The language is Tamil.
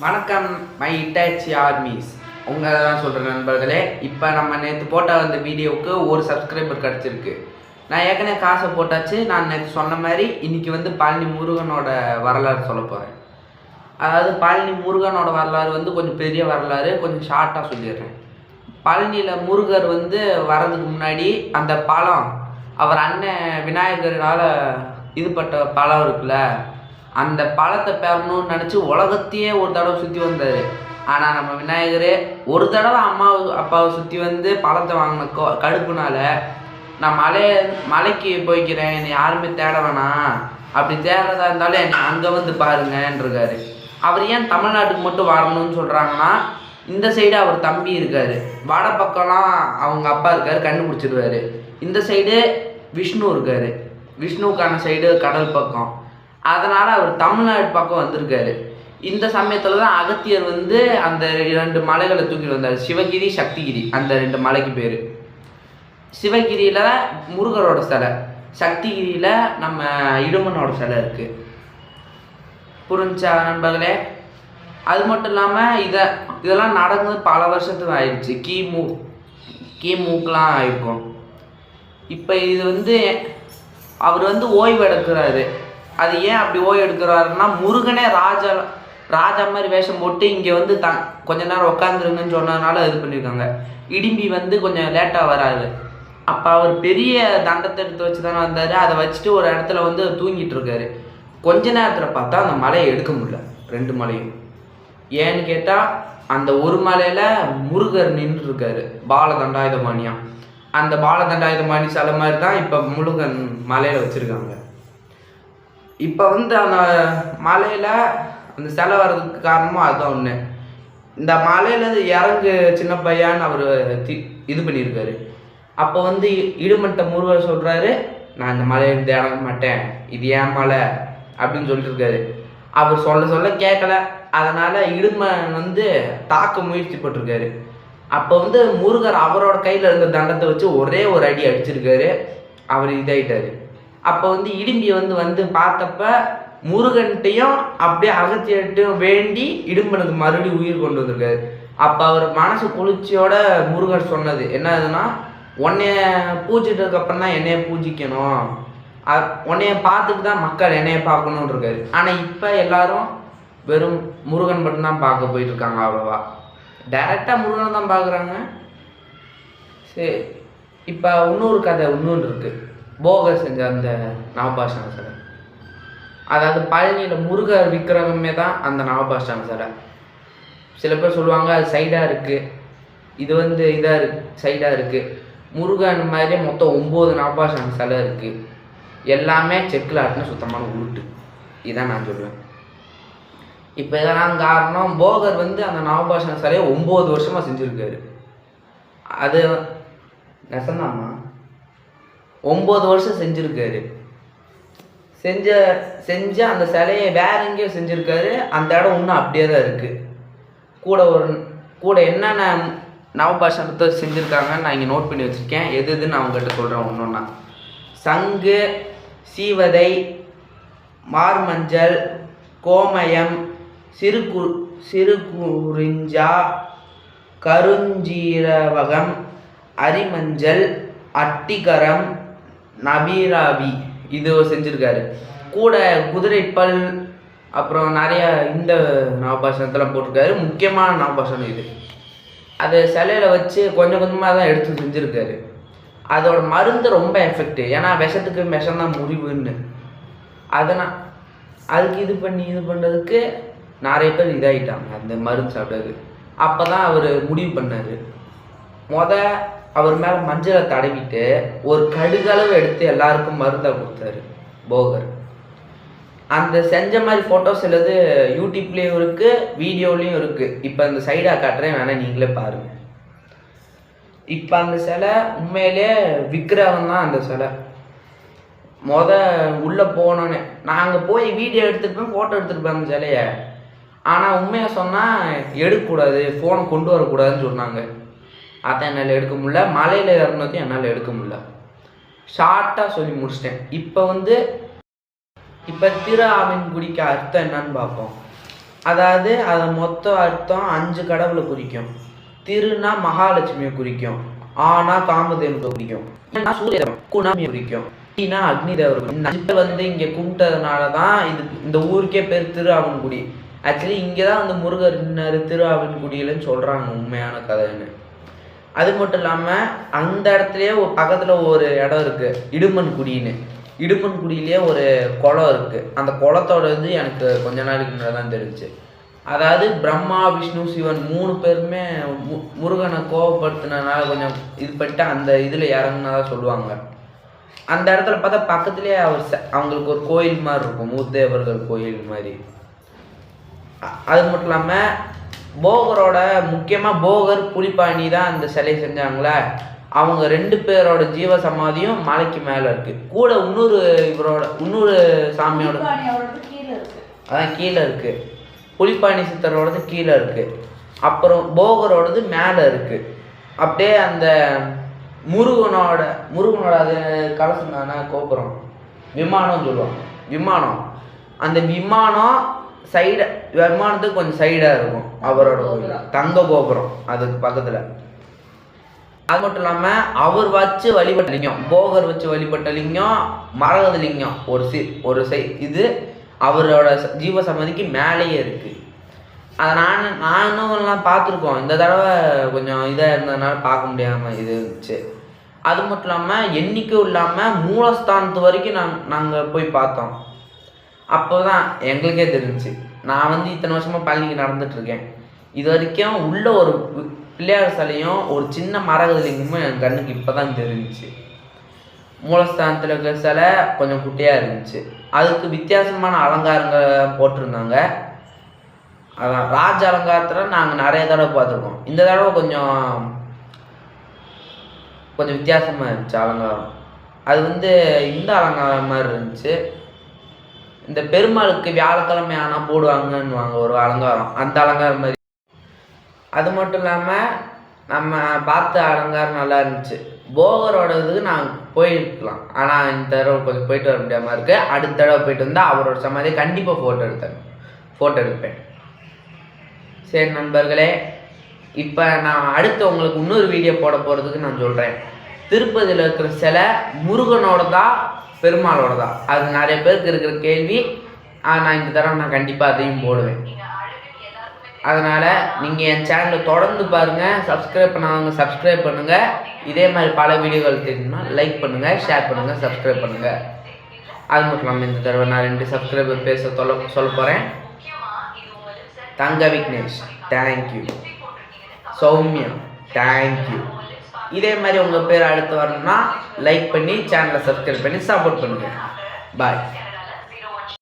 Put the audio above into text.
வணக்கம் மை இட்டாச்சி ஆர்மிஸ் உங்களை தான் சொல்கிறேன் நண்பர்களே இப்போ நம்ம நேற்று போட்ட அந்த வீடியோவுக்கு ஒரு சப்ஸ்கிரைபர் கிடச்சிருக்கு. நான் ஏற்கனவே காசை போட்டாச்சு நான் நேற்று சொன்ன மாதிரி இன்றைக்கி வந்து பழனி முருகனோட வரலாறு சொல்ல போகிறேன் அதாவது பழனி முருகனோட வரலாறு வந்து கொஞ்சம் பெரிய வரலாறு கொஞ்சம் ஷார்ட்டாக சொல்லிடுறேன். பழனியில் முருகர் வந்து வர்றதுக்கு முன்னாடி அந்த பழம் அவர் அண்ணன் விநாயகரால் இதுப்பட்ட பழம் இருக்குல்ல அந்த பழத்தை பெறணும்னு நினச்சி உலகத்தையே ஒரு தடவை சுற்றி வந்தார். ஆனால் நம்ம விநாயகர் ஒரு தடவை அம்மா அப்பாவை சுற்றி வந்து பழத்தை வாங்கின கோ கடுப்புனால நான் மலை மலைக்கு போய்க்கிறேன். என்னை யாருமே தேட வேணாம். அப்படி தேடுறதா இருந்தாலும் என்னை அங்கே வந்து பாருங்கன்றிருக்காரு. அவர் ஏன் தமிழ்நாட்டுக்கு மட்டும் வரணும்னு சொல்கிறாங்கன்னா இந்த சைடு அவர் தம்பி இருக்கார். வட பக்கம்லாம் அவங்க அப்பா இருக்கார் கண்டுபிடிச்சிடுவார் இந்த சைடு விஷ்ணு இருக்கார். விஷ்ணுவுக்கான சைடு கடல் பக்கம். அதனால் அவர் தமிழ்நாடு பக்கம் வந்திருக்காரு. இந்த சமயத்தில் தான் அகத்தியர் வந்து அந்த இரண்டு மலைகளை தூக்கிட்டு வந்தார். சிவகிரி சக்திகிரி அந்த ரெண்டு மலைக்கு பேர். சிவகிரியில் முருகரோட சிலை சக்திகிரியில் நம்ம இடுமனோட சிலை இருக்குது புரிஞ்சா நண்பர்களே? அது மட்டும் இல்லாமல் இதை இதெல்லாம் நடந்து பல வருஷத்துக்கு ஆயிடுச்சு. கிமு கிமுக்கெலாம் ஆயிருக்கும். இப்போ இது வந்து அவர் வந்து ஓய்வு எடுக்கிறாரு அது ஏன் அப்படி ஓய்வு எடுக்கிறாருன்னா முருகனே ராஜா ராஜா மாதிரி வேஷம் போட்டு இங்கே வந்து த கொஞ்ச நேரம் உட்காந்துருங்கன்னு சொன்னதுனால இது பண்ணியிருக்காங்க இடிம்பி வந்து கொஞ்சம் லேட்டாக வராரு. அப்போ அவர் பெரிய தண்டத்தை எடுத்து வச்சு தானே வந்தார். அதை வச்சுட்டு ஒரு இடத்துல வந்து தூங்கிட்டு இருக்காரு. கொஞ்ச நேரத்தில் பார்த்தா அந்த மலையை எடுக்க முடியல. ரெண்டு மலையும். ஏன்னு கேட்டால் அந்த ஒரு மலையில் முருகர் நின்றுருக்காரு. பாலதண்டாயுதபாணியா. அந்த பாலதண்டாயுதபாணி சில மாதிரி தான் இப்போ முருகன் மலையில் வச்சுருக்காங்க. இப்போ வந்து அந்த மலையில் அந்த சிலை வர்றதுக்கு காரணமும் அதுதான் ஒன்று இந்த மலையிலேருந்து இறங்கு சின்ன பையான்னு அவர் தி இது பண்ணியிருக்காரு. அப்போ வந்து இடுமட்ட முருகர் சொல்கிறாரு நான் இந்த மலையிலேருந்து இறங்க மாட்டேன். இது ஏன் மலை? அப்படின்னு சொல்லிட்டுருக்காரு அவர் சொல்ல சொல்ல கேட்கல அதனால் இடுமன் வந்து தாக்க முயற்சி பட்டிருக்காரு. அப்போ வந்து முருகர் அவரோட கையில் இருந்த தண்டத்தை வச்சு ஒரே ஒரு அடி அடிச்சிருக்காரு. அவர் இதாயிட்டாரு. அப்போ வந்து இடும்பி வந்து வந்து பார்த்தப்ப முருகன்ட்டையும் அப்படியே அகத்தியட்டையும் வேண்டி இடும்பனுக்கு மறுபடியும் உயிர் கொண்டு வந்திருக்காரு. அப்போ அவர் மனசு குளிர்ச்சியோட முருகர் சொன்னது. என்னதுன்னா உன்னைய பூஜிட்டதுக்கு அப்புறம் தான் என்னைய பூஜிக்கணும். உன்னைய பார்த்துட்டு தான் மக்கள் என்னைய பார்க்கணுன்னு இருக்காரு. ஆனால் இப்போ எல்லாரும் வெறும் முருகன் மட்டும்தான் பார்க்க போயிட்டு இருக்காங்க அவ்வளோவா. டைரெக்டாக முருகனை தான் பார்க்குறாங்க. சரி இப்போ இன்னொரு கதை இன்னொன்று இருக்குது போகர் செஞ்ச அந்த நவபாஷான சிலை. அதாவது பழனியில் முருகர் விக்கிரகமே தான் அந்த நவபாஷான சிலை. சில பேர் சொல்லுவாங்க அது சைடாக இருக்குது இது வந்து இதாக இருக்கு சைடாக இருக்குது முருகன் மாதிரியே மொத்தம் ஒம்பது நவபாஷான சிலை இருக்குது எல்லாமே செக்கில் ஆட்டின சுத்தமான உருட்டு. இதான் நான் சொல்லுவேன் இப்போ இதெல்லாம் காரணம் போகர் வந்து அந்த நவபாஷான சிலையை ஒம்பது வருஷமாக செஞ்சுருக்காரு. அது நெசந்தாமா? ஒம்பது வருஷம் செஞ்சுருக்காரு. செஞ்ச செஞ்சு அந்த சிலையை வேற எங்கேயோ செஞ்சுருக்காரு. அந்த இடம் இன்னும் அப்படியே தான் இருக்குது கூட ஒரு கூட என்னென்ன நவபாஷணத்தை செஞ்சுருக்காங்கன்னு நான் இங்கே நோட் பண்ணி வச்சுருக்கேன். எது எதுன்னு நான் உங்கள்கிட்ட சொல்கிறேன் ஒன்று ஒன்றா சங்கு சீவதை மார்மஞ்சள் கோமயம் சிறுகு சிறுகுறிஞ்சா கருஞ்சீரவகம் அரிமஞ்சள் அட்டிகரம் நபீராபி. இது செஞ்சுருக்காரு. கூட குதிரைப்பல் அப்புறம் நிறைய இந்த நவபாஷணத்தெல்லாம் போட்டிருக்காரு. முக்கியமான நவபாஷணம் இது. அதை சிலையில் வச்சு கொஞ்சம் கொஞ்சமாக தான் எடுத்து செஞ்சுருக்காரு. அதோட மருந்து ரொம்ப எஃபெக்ட் ஏன்னா விஷத்துக்கு விஷம் தான் அதனால் அதுக்கு இது பண்ணி இது பண்ணுறதுக்கு நிறைய பேர் இதாகிட்டாங்க அந்த மருந்து சாப்பிட்டது அப்போ தான் அவர் முடிவு பண்ணார். மொதல் அவர் மேலே மஞ்சளை தடவிட்டு ஒரு கடுகளவு எடுத்து எல்லாருக்கும் மருந்தை கொடுத்தாரு போகர். அந்த செஞ்ச மாதிரி ஃபோட்டோஸ் சிலது யூடியூப்லேயும் இருக்குது வீடியோலேயும் இருக்குது இப்போ அந்த சைடாக காட்டுறேன் வேணால் நீங்களே பாருங்கள் இப்போ அந்த சிலை உண்மையிலே விக்கிரகம் தான் அந்த சிலை. மொத உள்ளே போனோன்னே நாங்கள் போய் வீடியோ எடுத்துருப்போம் ஃபோட்டோ எடுத்துருப்போம் அந்த சிலையை. ஆனால் உண்மையாக சொன்னால் எடுக்கக்கூடாது ஃபோனை கொண்டு வரக்கூடாதுன்னு சொன்னாங்க. அதை என்னால் எடுக்க முடியல. மலையில் இறங்கினதையும் என்னால் எடுக்க முடியல. ஷார்ட்டாக சொல்லி முடிச்சிட்டேன். இப்போ வந்து இப்போ திரு ஆவின் குடிக்க அர்த்தம் என்னன்னு பார்ப்போம். அதாவது அதை மொத்த அர்த்தம் அஞ்சு கடவுளை குறிக்கும். திருனா மகாலட்சுமியை குறிக்கும். ஆனா காமதேவனுக்கு குறிக்கும். ஏன்னா சூரிய குணாமியை குறிக்கும். தீனா அக்னி தேவர் வந்து இங்கே கும்பிட்டதுனால தான் இது இந்த ஊருக்கே பேர் திருஆவன்குடி ஆக்சுவலி இங்கே தான் அந்த முருகர் நின்னாரு திருஆவன்குடியிலன்னு சொல்கிறாங்க உண்மையான கதைன்னு. அது மட்டும் இல்லாமல் அந்த இடத்துலயே பக்கத்தில் ஒரு இடம் இருக்கு. இடுமன்குடின்னு இடுமன்குடியிலேயே ஒரு குளம் இருக்கு. அந்த குளத்தோட வந்து எனக்கு கொஞ்ச நாளைக்கு முன்னாடி தான் தெரிஞ்சுச்சு அதாவது பிரம்மா விஷ்ணு சிவன் மூணு பேருமே மு முருகனை கோவப்படுத்தினால கொஞ்சம் இது பண்ணிட்டு அந்த இதில் இறங்குனதா சொல்லுவாங்க. அந்த இடத்துல பார்த்தா பக்கத்துலேயே அவர் ச- அவங்களுக்கு ஒரு கோயில் மாதிரி இருக்கும். மூத்தேவர்கள் கோயில் மாதிரி. அது மட்டும் இல்லாமல் போகரோட முக்கியமாக போகர் புலிப்பாணி தான் அந்த சிலை செஞ்சாங்களே. அவங்க ரெண்டு பேரோட ஜீவ சமாதியும் மலைக்கு மேலே இருக்கு. கூட இன்னொரு இவரோட இன்னொரு சாமியோட அதான் கீழே இருக்கு. புலிப்பாணி சித்தரோடது கீழே இருக்கு. அப்புறம் போகரோடது மேலே இருக்கு. அப்படியே அந்த முருகனோட முருகனோட அது கலசம் தானே கோபுரம். விமானம் சொல்லுவாங்க. விமானம். அந்த விமானம் சைடு விமானத்துக்கு கொஞ்சம் சைடாக இருக்கும். அவரோட கோவில். தங்க கோபுரம் அதுக்கு பக்கத்தில். அது மட்டும் இல்லாமல் அவர் வச்சு வழிபட்ட லிங்கம் போகர் வச்சு வழிபட்ட லிங்கம் மரகத லிங்கம் ஒரு சி ஒரு சை இது அவரோட ஜீவ சமாதிக்கு மேலேயே இருக்கு. அதை நான் நானும் எல்லாம் பார்த்துருக்கோம். இந்த தடவை கொஞ்சம் இதாக இருந்ததுனால பார்க்க முடியாமல் இது இருந்துச்சு. அது மட்டும் இல்லாமல் என்றைக்கும் இல்லாமல் மூலஸ்தானத்து வரைக்கும் நாங் நாங்கள் போய் பார்த்தோம். அப்போ தான் எங்களுக்கே தெரிஞ்சுச்சு. நான் வந்து இத்தனை வருஷமாக பழனிக்கு நடந்துட்டு இருக்கேன். இது வரைக்கும் உள்ள ஒரு பிள்ளையார் சிலையும் ஒரு சின்ன மரகதலிங்கமும் என் கண்ணுக்கு இப்போ தான் தெரிஞ்சிச்சு. மூலஸ்தானத்தில் இருக்கிற சிலை கொஞ்சம் குட்டியாக இருந்துச்சு. அதுக்கு வித்தியாசமான அலங்காரங்கள் போட்டிருந்தாங்க. அதான் ராஜ அலங்காரத்தில் நாங்கள் நிறைய தடவை பார்த்துருக்கோம். இந்த தடவை கொஞ்சம் கொஞ்சம் வித்தியாசமாக இருந்துச்சு அலங்காரம். அது வந்து இந்த அலங்காரம் மாதிரி இருந்துச்சு. இந்த பெருமாளுக்கு வியாழக்கிழமை ஆனால் போடுவாங்கன்னுவாங்க ஒரு அலங்காரம். அந்த அலங்காரம் மாதிரி அது மட்டும் இல்லாமல் நம்ம பார்த்த அலங்காரம் நல்லா இருந்துச்சு. போகரோட இதுக்கு நான் போயிருக்கலாம். ஆனால் இந்த தடவை கொஞ்சம் போயிட்டு வர முடியாமல் இருக்குது அடுத்த தடவை போயிட்டு வந்தால் அவரோட சமாதியை கண்டிப்பாக ஃபோட்டோ எடுத்தேன் ஃபோட்டோ எடுப்பேன். சரி நண்பர்களே இப்போ நான் அடுத்து உங்களுக்கு இன்னொரு வீடியோ போட போகிறதுக்கு நான் சொல்கிறேன் திருப்பதியில் இருக்கிற சிலை முருகனோட தான் பெருமாளோட தான் அது நிறைய பேருக்கு இருக்கிற கேள்வி. நான் இந்த தடவை நான் கண்டிப்பாக அதையும் போடுவேன். அதனால் நீங்கள் என் சேனலை தொடர்ந்து பாருங்கள் சப்ஸ்கிரைப் பண்ணாதவங்க சப்ஸ்கிரைப் பண்ணுங்கள் இதே மாதிரி பல வீடியோகள் தெரியுமா லைக் பண்ணுங்கள் ஷேர் பண்ணுங்கள் சப்ஸ்கிரைப் பண்ணுங்கள் அது மட்டும் இல்லாமல் இந்த தடவை நான் ரெண்டு சப்ஸ்கிரைபர் பேச சொல்ல சொல்ல போகிறேன் தங்க விக்னேஷ் தேங்க்யூ சௌமியா தேங்க்யூ இதே மாதிரி உங்கள் பேர் அடுத்து வரணும்னா லைக் பண்ணி சேனலை சப்ஸ்கிரைப் பண்ணி சப்போர்ட் பண்ணுங்கள் பாய்